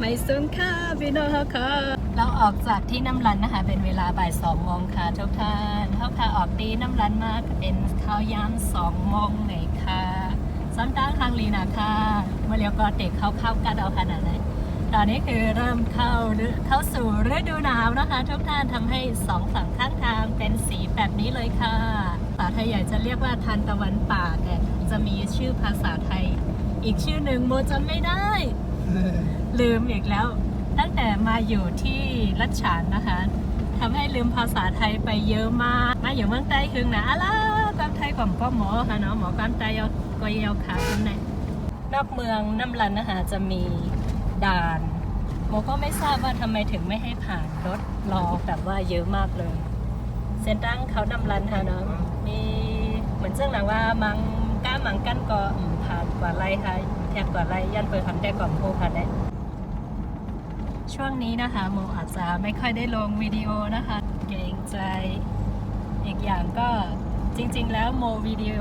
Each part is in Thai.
ไม่สูงค่ะพี่น้องค่ะเราออกจากที่น้ำรันนะคะ เป็นเวลาบ่ายสองโมงค่ะทุกท่านเขาค่ะออกตีน้ำรันมากเป็นข้าวยามสองโมงเลยค่ะสันตั้งทางลีนะค่ะมื่อเรียวก็เด็กเข้าเข้ากันเอาขนาดไหนตอนนี้คือเริ่มเข้าเข้าสู่ฤดูหนาวนะคะ ทุกท่านทำให้สองฝั่งข้างทางเป็นสีแบบนี้เลยค่ะภาษาไทยใหญ่จะเรียกว่าทานตะวันป่าแต่จะมีชื่อภาษาไทย อีกชื่อหนึ่งโมจำไม่ได้ ลืมอีกแล้ว ตั้งแต่มาอยู่ที่รัชฉานนะคะทำให้ลืมภาษาไทยไปเยอะมาก มาอยู่เมืองใต้คึงนะอะไรความไทยกล่อมก็หมอค่ะเนาะหมอความไตเอาก็เยาขาคนไหนนอกเมืองน้ำรันนะคะจะมีด่านโมก็ไม่ทราบว่าทำไมถึงไม่ให้ผ่านรถรอแบบว่าเยอะมากเลย เส้นตั้งเขาน้ำรันค่ะเนาะมีเหมือนเจ้งหลังว่ามังก้ามังกั้นก็อืมผ่านกว่าไรค่ะ แทบกว่าไรยันเปิดทันได้ก่อนโพผ่านได้ช่วงนี้นะคะโมอาจจะไม่ค่อยได้ลงวิดีโอนะคะเกรงใจอีกอย่างก็จริง ๆ แล้วโมวิดีโอ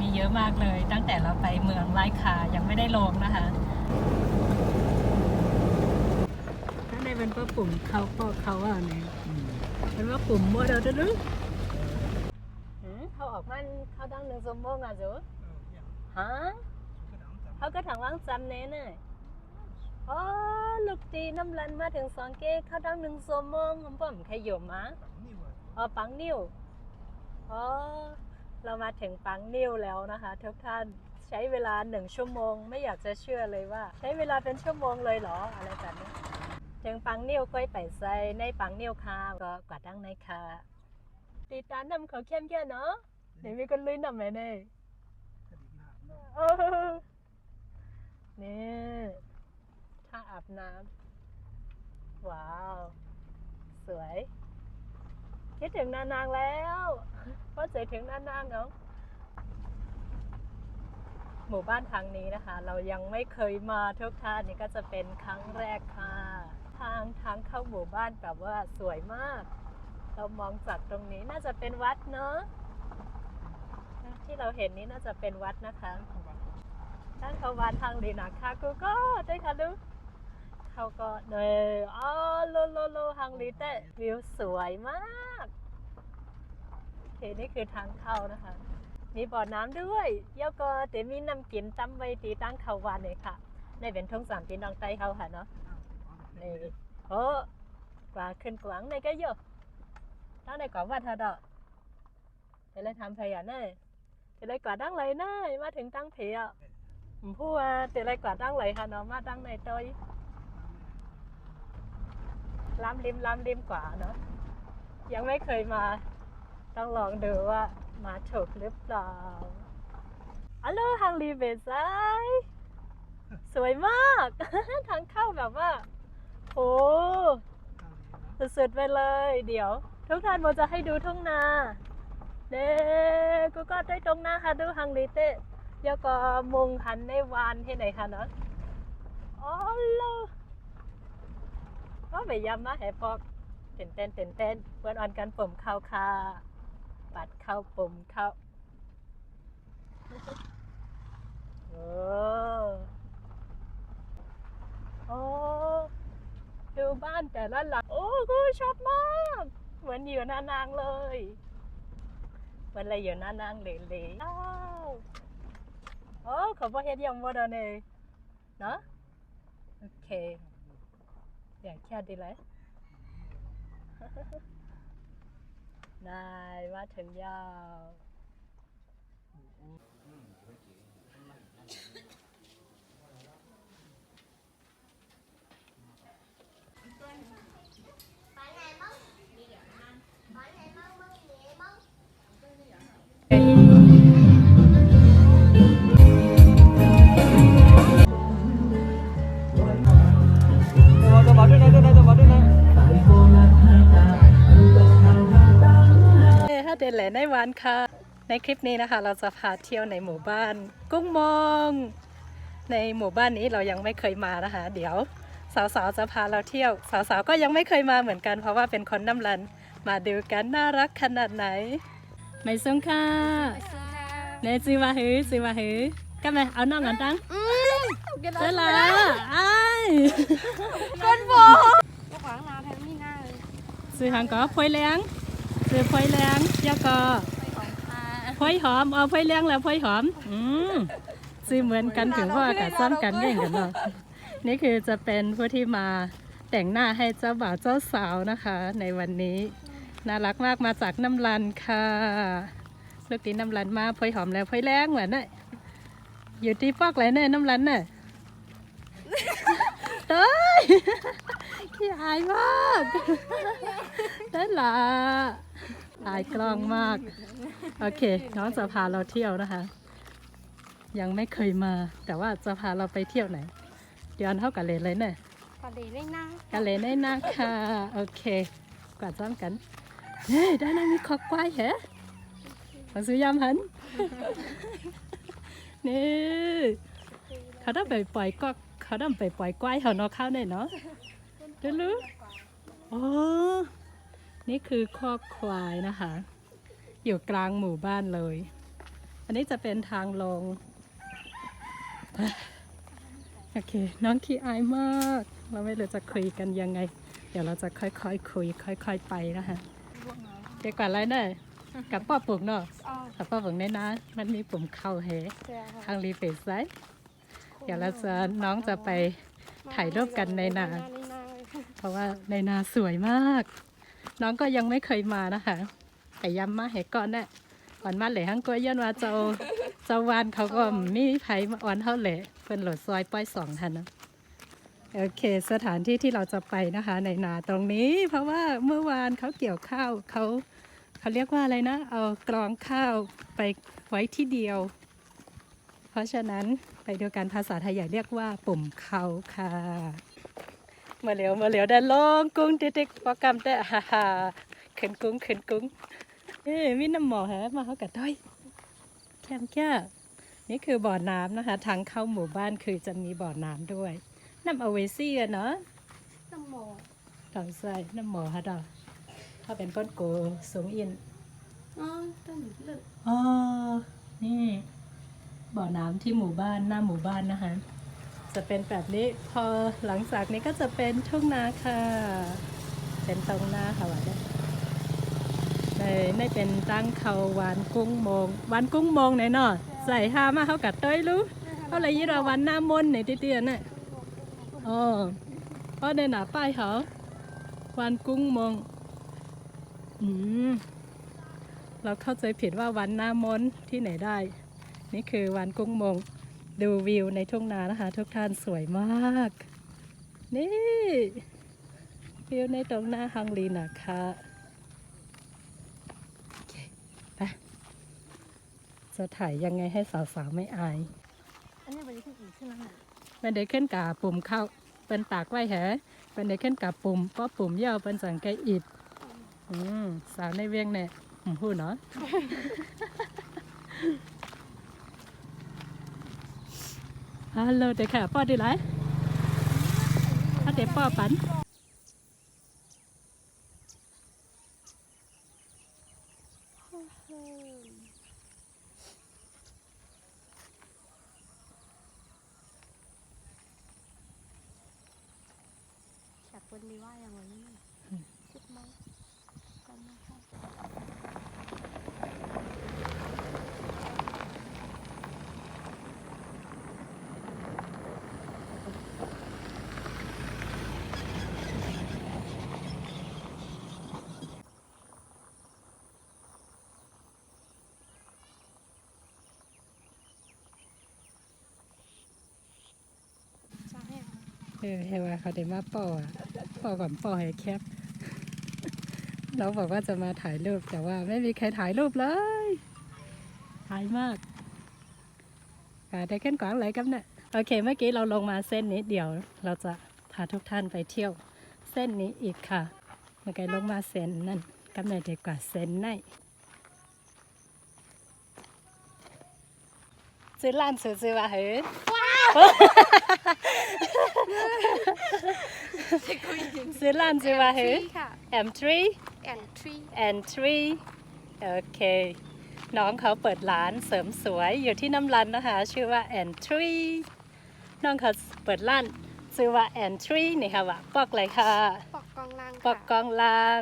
มีเยอะมากเลย ตั้งแต่เราไปเมืองไร่คายังไม่ได้ลงนะคะถ้าในเป็นว่าปุ่มเขาก็เขาอะเนี่ยเป็นว่าปุ่มโมเดลจะรู้เขาออกมาเขาดังหนึ่งชั่วโมงอะจูฮะ เขาก็ถังว่างจำเน้นเลยอ๋อลูกตีน้ำลันมาถึงสองเกเข้าดังหนึ่งโซมงผมผมขยมมะอ๋อปังนิ้วอ๋อเรามาถึงปังนิ้วแล้วนะคะทุกท่านใช้เวลาหนึ่งชั่วโมง ไม่อยากจะเชื่อเลยว่า ใช้เวลาเป็นชั่วโมงเลยเหรออะไรแบบนี้ถึงปังนิ้วก็ไปใส่ในปังนิ้วค่ะก็กวาดดังในค่ะตีตานำเขาเข้มแค่เนาะเดี๋ยวมีคนลื่นนำไหมเนี่ยเออ นี่ท่าอาบน้ำว้าว สวย คิดถึงนานางแล้วพอเจอถึงนานางเนาะหมู่บ้านทางนี้นะคะ เรายังไม่เคยมาทุกท่านนี่ก็จะเป็นครั้งแรกค่ะ ทางทางเข้าหมู่บ้านแบบว่าสวยมาก เรามองจากตรงนี้น่าจะเป็นวัดเนาะที่เราเห็นนี้น่าจะเป็นวัดนะคะ ด้านเขาวานทางดีนะค่ะกูก็ได้ค่ะลูกเขาก็เนยอ๋อโลโลโลฮังลีเต้วิวสวยมากโอเคนี่คือทางเข้านะคะ มีบ่อน้ำด้วยเดี๋ยก็เดี๋ยวมีน้ำกินตั้มไว้ตีตั้งเขาวานเลยค่ะในเป็นทงสามพี่น้องไต้เขาค่ะเนาะนี่โอ้กว่าขึ้นกวางในก็เยอะตั้งในกว่าวัดทะดอกเดี๋ยวเลยทำพยานเน่เดี๋ยวเลยกว่าดังเลยเน่มาถึงตั้งเพีย ผมพูว่าเดี๋ยวเลยกว่าดังเลยค่ะเนาะมาดังในตัวล้ำริมล้ำริมกว่าเนาะยังไม่เคยมา ต้องลองดูว่ามาถูกหรือเปล่าอัลโหลฮังรีเบซายสวยมาก ทางเข้าแบบว่าโอ้สุดๆไปเลย เดี๋ยว ทุกท่านโมจะให้ดูทุ่งนาเด้กูก็ได้ตรงหน้าค่ะดูฮังรีเต้ เดี๋ยวก็มุงหันในวานที่ไหนคะเนาะอ๋อโลก็ไปย้ำมาให้พอกเต้นเต้นเต้นเต้นเพื่อนออนกันปุ่มเข้าค่ะปัดเข้าปุ่มเข้าโอ้โอ้ดูบ้านแต่ละหลังโอ้กูชอบมาก เหมือนอยู่หน้านางเลย เหมือนอะไรอยู่หน้านางเลยเลยอ้าว โอ้เขาบอกเฮ็ดยังบ่ดอกเนี่ยเนาะโอเคอยาแค่ดีเลยนายมาถึงยาว ในคลิปนี้นะคะ เราจะพาเที่ยวในหมู่บ้าน กุ้งมอง ในหมู่บ้านนี้เรายังไม่เคยมานะคะ เดี๋ยวสาวๆจะพาเราเที่ยว สาวๆก็ยังไม่เคยมาเหมือนกัน เพราะว่าเป็นคนน้ำรัน มาดูกันน่ารักขนาดไหน ไม่ซุ้งค่ะเนจีมาหือจีมาหือก็ไหมเอาน้องกันตั้ง Ừ, เจอละไอ้าย con bò ก็ขวางนาแทนนี่หน้าเลยซื้อ hàng có phơi lén ซื้อ phơi lén แล้วก็ phơi hòm เอา phơi lén แล้ว phơi hòm อืมซื้อเหมือนกันถือว่ากับซ้ำกันเก่งกันเนาะนี่คือจะเป็นผู้ที่มาแต่งหน้าให้เจ้าบ่าวเจ้าสาวนะคะ ในวันนี้ น่ารักมากมาจากน้ำรันค่ะลูกตีน้ำรันมาพลอยหอมแล้วพลอยแรงเหมือนน่ะอยู่ที่ฟอกไรเนี่ยน้ำรันน่ะเต้ยขี้อายมากได้ละ อายกล้องมาก โอเค น้องจะพาเราเที่ยวนะคะ ยังไม่เคยมา แต่ว่าจะพาเราไปเที่ยวไหน เดี๋ยวอันเท่ากับเลนเลยเนี่ยพอดีได้หน้ากันเลยได้นะค่ะ โอเค กวาดซ้ำกันเฮ้ยด้านหน้ามีคอกควายเหรอขอซื้อยำหันนี่เขาต้องไปปล่อยก็เขาต้องไปปล่อยควายเขาเนาะเข้าเนี่ยเนาะเดี๋ยวรู้โอ้ นี่คือคอกควายนะคะ อยู่กลางหมู่บ้านเลย อันนี้จะเป็นทางลง โอเค น้องขี้อายมาก เราไม่รู้จะคุยกันยังไง เดี๋ยวเราจะค่อยๆคคุย ค่อย ๆ ไปนะคะเดี๋ยวก่อนอะไรเนอะกับป้อปุ่มเนาะอ๋อกับป้อปุ่มในนะ มันมีปุ่มเข้าเฮเจ้าค่ะทางรีเฟซไซเดี๋ยวเราจะน้องจะไปถ่ายรูปกันในนาในนาเลยเพราะว่าในนาสวยมาก น้องก็ยังไม่เคยมานะคะแต่ย้ำมาเหก่อนน่ะอ่อนมาเหล่ฮังกัวยันว่าเจ้าเจ้าวานเขาก็มีไผมาอ่อนเท่าเหล่เป็นโหลดซอยป้อยสองทันนะโอเค สถานที่ที่เราจะไปนะคะ ในนาตรงนี้ เพราะว่าเมื่อวานเขาเกี่ยวข้าวเขาเขาเรียกว่าอะไรนะ เอากรองข้าวไปไว้ที่เดียว เพราะฉะนั้นไปดูกันภาษาไทยใหญ่เรียกว่าปุ่มเขาค่ะ มาเร็วมาเร็วได้ลงกุ้งติ๊กๆประกำแต่ฮ่าฮ่าขึ้นกุ้งขึ้นกุ้งเอ้ยมีน้ำหมอแฮะมาเขากัดด้อยแค่แค่นี่คือบ่อน้ำนะคะ ทางเข้าหมู่บ้านคือจะมีบ่อน้ำด้วยน้ำเอาไว้ซี่อะเนาะน้ำหมอดอกใส่น้ำหมอฮะดอกถ้าเป็นก้นโกสูงอินอ๋อต้นเลือดอ๋อนี่บ่อน้ำที่หมู่บ้านหน้าหมู่บ้านนะคะ จะเป็นแบบนี้พอหลังจากนี้ก็จะเป็นทุ่งนาค่ะ เป็นตรงนาค่ะว่าได้ในในเป็นตั้งเขาวานกุ้งมงวานกุ้งมงไหนเนาะใส่ห้ามาเขากัดเต้ยรู้เขาเลยยี่เราวันหน้ามนต์ไหนเตี้ยๆน่ะอ๋อเพราะในหนาป้ายเขาวานกุ้งมงอืมเราเข้าใจผิดว่าวันหน้ามนที่ไหนได้ นี่คือวันกุ้งมง ดูวิวในทุ่งนานะคะ ทุกท่านสวยมาก นี่ วิวในตรงหน้าฮังลีนะคะโอเคไปจะถ่ายยังไงให้สาวๆไม่อาย อันนี้เป็นที่อีกใช่ไหมคะเป็นเด็กขึ้นกาปุ่มเข้าเป็นตากไว้แหเป็นเด็กขึ้นกาปุ่มเพราะปุ่มยาวเป็นสังเกตอิดอืมสาวในเวียงเนี่ยอืมพูดเนาะ ฮัลโหลเด็กค่ะป้อดีไรถ้าเด็กป้อปันจากคนดีว่าอย่างวันนี้คิดมั้งกันนะคะ ใช่ค่ะ เออเฮว่าเขาได้มาป้ออะป้อก่อนป้อให้แคปเราบอกว่าจะมาถ่ายรูปแต่ว่าไม่มีใครถ่ายรูปเลยถ่ายมากอ่าได้ขึ้นกวางไหลกันเนี่ยโอเค เมื่อกี้เราลงมาเส้นนี้เดี๋ยว เราจะพาทุกท่านไปเที่ยว เส้นนี้อีกค่ะ เมื่อกี้ลงมาเส้นนั่นกำเนิดดีกว่าเส้นไหนซื้อร้านซื้อซื้อว่าเฮ้ย ซื้อร้านซื้อว่าเฮ้ยค่ะ M3 and tree and three โอเค น้องเขาเปิดร้านเสริมสวยอยู่ที่น้ำรันนะคะ ชื่อว่า and three น้องเขาเปิดร้านชื่อว่า entry นี่ค่ะว่าปอกเลยค่ะ ปอกกองล่างปอกกองลาง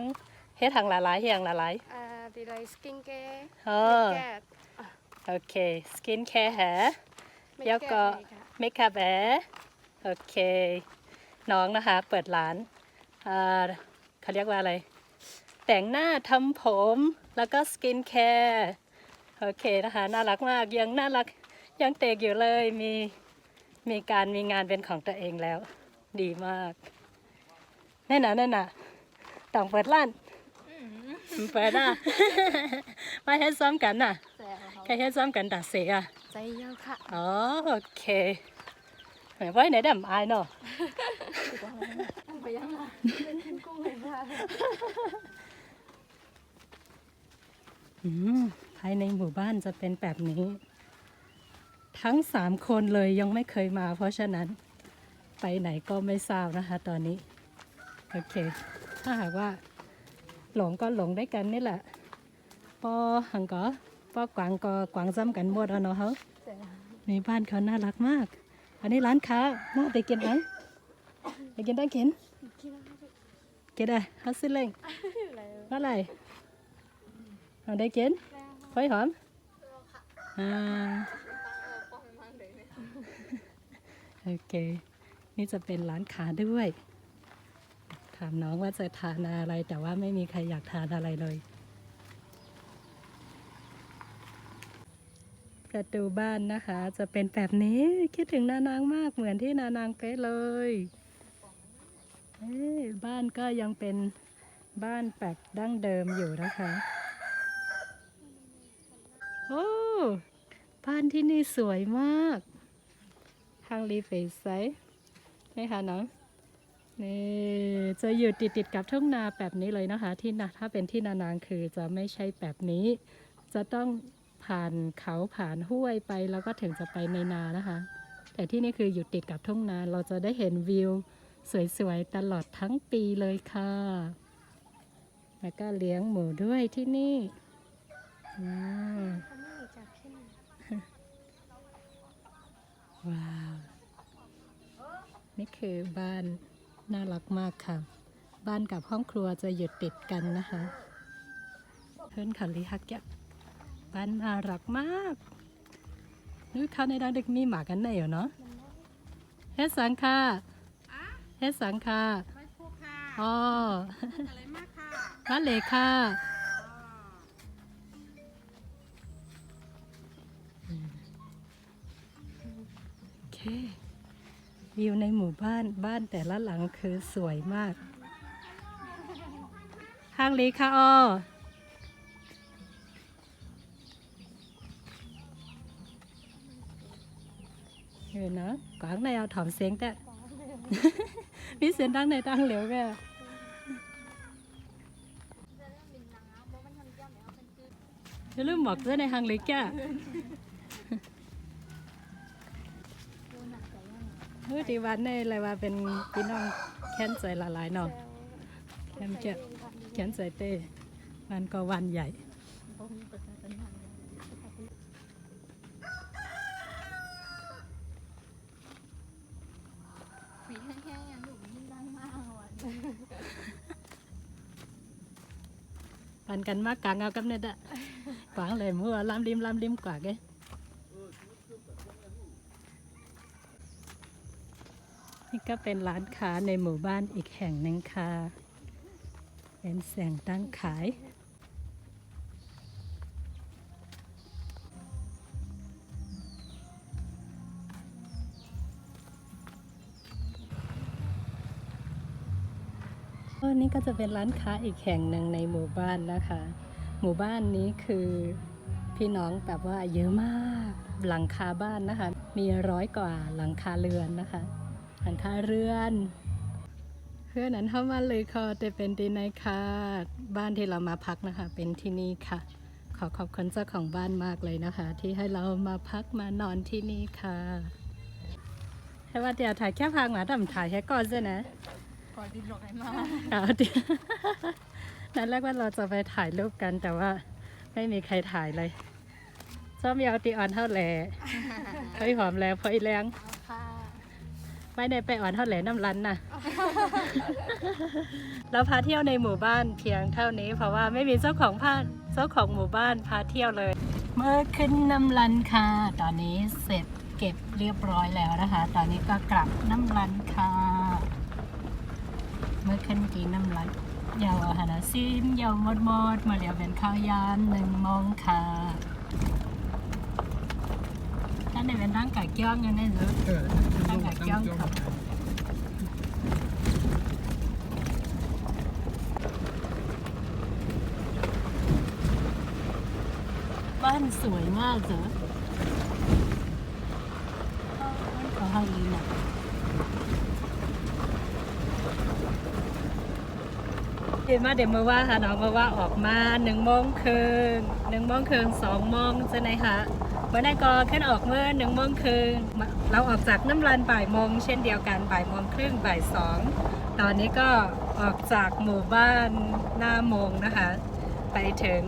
เฮ็ดทางหลายๆเฮียงหลายอ่าดีไลสกินแกๆเออแกดโอเค skin care hair ไม่แล้วก็แเลยค่ะ makeup hair โอเค น้องนะคะ เปิดร้านอ่าเขาเรียกว่าอะไร แต่งหน้าทำผมแล้วก็สกินแคร์โอเคนะคะ น่ารักมากยังน่ารักยังเตกอยู่เลยมีมีการมีงานเป็นของตัวเองแล้ว ดีมากแน่นอนแน่นอนต้องเปิดร้านเปิดอะมาเฮ็ดซ้อมกันน่ะแต่เขาใครเฮ็ดซ้อมกันตัดเสียอะใจเยอะค่ะอ๋อโอเคเหมือนว่าไหนเดมอายเนาะไปยังไงเป็นขึ้นกุ้งเลยค่ะภายในหมู่บ้านจะเป็นแบบนี้ ทั้งสามคนเลยยังไม่เคยมา เพราะฉะนั้นไปไหนก็ไม่ทราบนะคะ ตอนนี้ โอเค ถ้าหากว่า หลงก็หลงได้กันนี่แหละปอหังก็ปอกวางก็กวางซ้ำกันหมดแล้วเนาะเขาในบ้านเขาน่ารักมาก อันนี้ร้านค้าน่าไปกินอันไปกินได้กินคิดว่าเขาจะกินได้ฮัสซิเล่งอะไรว่าอะไรเอาได้กินแล้อยหอมอ่าโอเค นี่จะเป็นร้านค้าด้วย ถามน้องว่าจะทานอะไรแต่ว่าไม่มีใครอยากทานอะไรเลย ประตูบ้านนะคะ จะเป็นแบบนี้คิดถึงนานางมากเหมือนที่นานางเป๊ะเลยเอ้บ้านก็ยังเป็นบ้านแบบดั้งเดิมอยู่นะคะโอ้บ้านที่นี่สวยมากทางรีเฟซไซนี่ค่ะน้องนี่จะอยู่ติดติดๆกับทุ่งนาแบบนี้เลยนะคะ ที่นาถ้าเป็นที่นานางคือจะไม่ใช่แบบนี้ จะต้อง ผ่านเขาผ่านห้วยไปแล้วก็ถึงจะไปในนานะคะ แต่ที่นี่คืออยู่ติดกับทุ่งนาเราจะได้เห็นวิว สวยๆ ตลอดทั้งปีเลยค่ะ แล้วก็เลี้ยงหมูด้วยที่นี่อืมเขาไม่รู้จักขึ้นว้าว นี่คือบ้านน่ารักมากค่ะ บ้านกับห้องครัวจะอยู่ติดกันนะคะเพื่อนขันลีฮักแกะบ้านน่ารักมากนี่เข้าในดังเด็กมีหมากันไหนอยู่เนาะเฮ็ดสังค่ะเฮ็ดสังค่ะไม่พูดค่ะอ๋ออะไรมากค่ะบ้านเลค่ะโอเควิวในหมู่บ้านบ้านแต่ละหลังคือสวยมากทางลีค่ะอ้อ เนาะกวางในเอาถอมเสียงแต่มีเสียงดังในดังเหลวแกอย่าลืมบอกด้วยในทางลีแกเฮ้ยดีวันในอะไรว่าเป็นพี่น้องแค้นใจละลายเนาะ แคมเจ็บ แค้นใจเต้วันก็วันใหญ่ ฝีแห้งๆอย่างหนูยิ่งดังมากว่ะ ปันกันมากกลางเอากับเน็ตอะกวางเลยมัวลำริมลำริมกว่าแกนี่ก็เป็นร้านค้าในหมู่บ้านอีกแห่งหนึ่งค่ะ เป็นแสงตั้งขาย ก็นี่ก็จะเป็นร้านค้าอีกแห่งหนึ่งในหมู่บ้านนะคะ หมู่บ้านนี้คือพี่น้องแบบว่าเยอะมากหลังคาบ้านนะคะ มีร้อยกว่าหลังคาเรือนนะคะ หลังคาเรือนเพื่อนนั้นเข้ามาเลยค่ะแต่เป็นที่ในค่ะบ้านที่เรามาพักนะคะ เป็นที่นี่ค่ะ ขอขอบคุณเจ้าของบ้านมากเลยนะคะ ที่ให้เรามาพักมานอนที่นี่ค่ะให้ว่าเดี๋ยวถ่ายแค่พังหมาทำถ่ายแค่ก่อนใช่ไหม ขอดิบหลอกให้มาเอาเดี๋ยวนั่นแรกว่าเราจะไปถ่ายรูปกันแต่ว่าไม่มีใครถ่ายเลยชอบมีเอาตีออนเท่าแหล่เฮ้ยหอมแล้วพออีแรงเอาค่ะไม่ได้ไปอ่อนเท่าแหลน้ำรันนะเราพาเที่ยวในหมู่บ้านเพียงเท่านี้ เพราะว่าไม่มีเจ้าของบ้านเจ้าของหมู่บ้านพาเที่ยวเลย เมื่อขึ้นน้ำรันค่ะ ตอนนี้เสร็จเก็บเรียบร้อยแล้วนะคะ ตอนนี้ก็กลับน้ำรันค่ะเมื่อขึ้นกีน้ำรันยาวหานาซิมยาวมดมดมาเรียวเป็นข้าวยามหนึ่งโมงค่ะท่านในเป็นร่างกายเกี้ยงกันได้หรือร่างกายเกี้ยงค่ะบ้านสวยมากเจอขอให้ดีนะ เห็นมาเดี๋ยวมาว่าค่ะน้องมาว่าออกมาหนึ่งโมงครึ่งหนึ่งโมงครึ่งสองโมงจะไหนคะเมื่อนายกอขึ้นออกเมื่อหนึ่งโมงครึ่งเราออกจากน้ำรันบ่ายโมงเช่นเดียวกันบ่ายโมงครึ่งบ่ายสองตอนนี้ก็ออกจากหมู่บ้านหน้าโมงนะคะ ไปถึง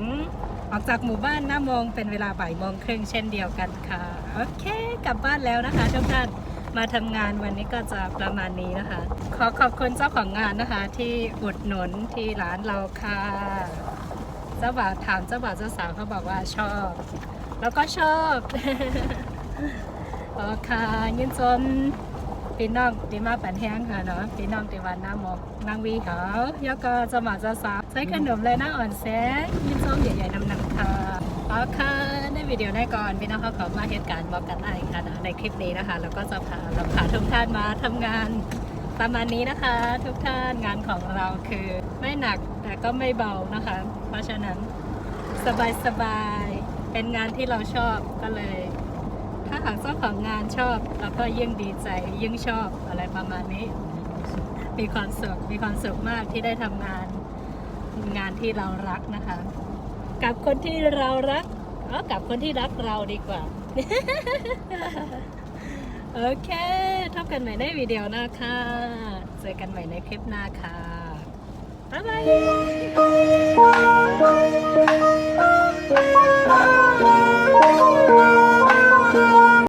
ออกจากหมู่บ้านหน้าโมงเป็นเวลาบ่ายโมงครึ่งเช่นเดียวกันค่ะ โอเค กลับบ้านแล้วนะคะทุกท่าน มาทำงานวันนี้ก็จะประมาณนี้นะคะ ขอขอบคุณเจ้าของงานนะคะ ที่อุดหนุนที่ร้านเราค่ะ เจ้าบ่าวถามเจ้าบ่าวเจ้าสาวเขาบอกว่าชอบ แล้วก็ชอบโอเคยินจนพี่น้องที่มาปันแห้งค่ะเนาะพี่น้องที่วันน้ามองนางวีเขาแล้วก็เจ้าบ่าวเจ้าสาวใช้ขนมเลยนะอ่อนแสงยินส้มใหญ่ๆน้ำหนักค่ะโอเค วิดีโอในก่อนพี่น้องเขาขอมาเหตุการณ์บอกกันได้ค่ะนะในคลิปนี้นะคะ แล้วก็จะพาเราพาทุกท่านมาทำงานประมาณนี้นะคะ ทุกท่านงานของเราคือไม่หนักแต่ก็ไม่เบานะคะ เพราะฉะนั้นสบายสบายๆเป็นงานที่เราชอบก็เลย ถ้าหากเจ้าของงานชอบเราก็ยิ่งดีใจยิ่งชอบอะไรประมาณนี้ มีความสุขมีความสุขมากที่ได้ทำงานงานที่เรารักนะคะ กับคนที่เรารัก กับคนที่รักเราดีกว่า โอเคพบกันใหม่ในวิดีโอหน้าค่ะ เจอกันใหม่ในคลิปหน้าค่ะ บ๊ายบาย